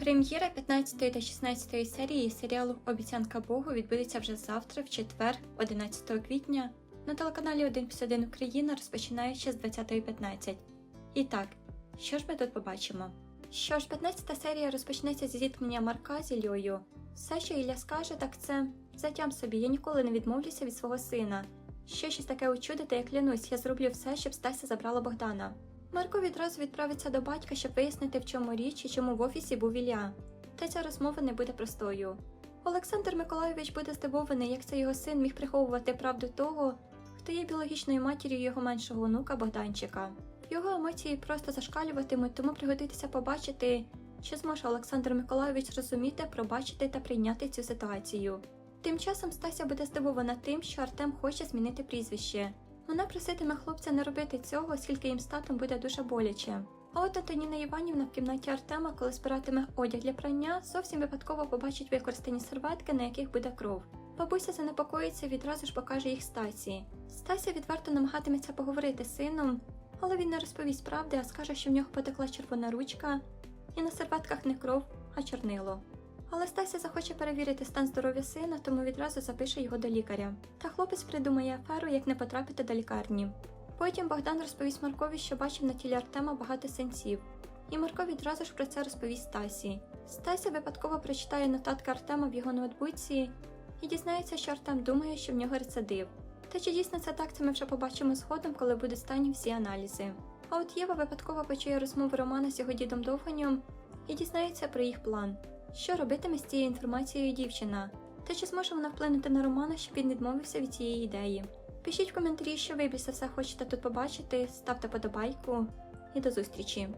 Прем'єра 15 та 16 серії серіалу Обіцянка Богу відбудеться вже завтра, в четвер, 11 квітня, на телеканалі 1 плюс 1 Україна, розпочинаючи з 20.15. І так, що ж ми тут побачимо? Що ж, 15 серія розпочнеться зі зіткнення Марка з Ільою. Все, що Ілля скаже, так це затям собі, я ніколи не відмовлюся від свого сина. Ще щось таке учудити, я клянусь, я зроблю все, щоб Стася забрала Богдана. Марко відразу відправиться до батька, щоб вияснити, в чому річ і чому в офісі був Ілля. Та ця розмова не буде простою. Олександр Миколайович буде здивований, як це його син міг приховувати правду того, хто є біологічною матір'ю його меншого онука Богданчика. Його емоції просто зашкалюватимуть, тому пригодитися побачити, чи зможе Олександр Миколайович зрозуміти, пробачити та прийняти цю ситуацію. Тим часом Стася буде здивована тим, що Артем хоче змінити прізвище. Вона проситиме хлопця не робити цього, оскільки їм з татом буде дуже боляче. А от Антоніна Іванівна в кімнаті Артема, коли збиратиме одяг для прання, зовсім випадково побачить використані серветки, на яких буде кров. Бабуся занепокоїться і відразу ж покаже їх Стасі. Стася відверто намагатиметься поговорити з сином, але він не розповість правди, а скаже, що в нього потекла червона ручка, і на серветках не кров, а чорнило. Але Стася захоче перевірити стан здоров'я сина, тому відразу запише його до лікаря. Та хлопець придумає аферу, як не потрапити до лікарні. Потім Богдан розповість Маркові, що бачив на тілі Артема багато синців. І Марко відразу ж про це розповість Стасі. Стася випадково прочитає нотатки Артема в його ноутбуці і дізнається, що Артем думає, що в нього рецидив. Та чи дійсно це так, це ми вже побачимо згодом, коли будуть стані всі аналізи. А от Єва випадково почує розмову Романа з його дідом Довганем і дізнається про їх план. Що робитиме з цією інформацією дівчина? Та чи зможе вона вплинути на Романа, щоб він відмовився від цієї ідеї? Пишіть в коментарі, що ви більше все хочете тут побачити, ставте подобайку і до зустрічі!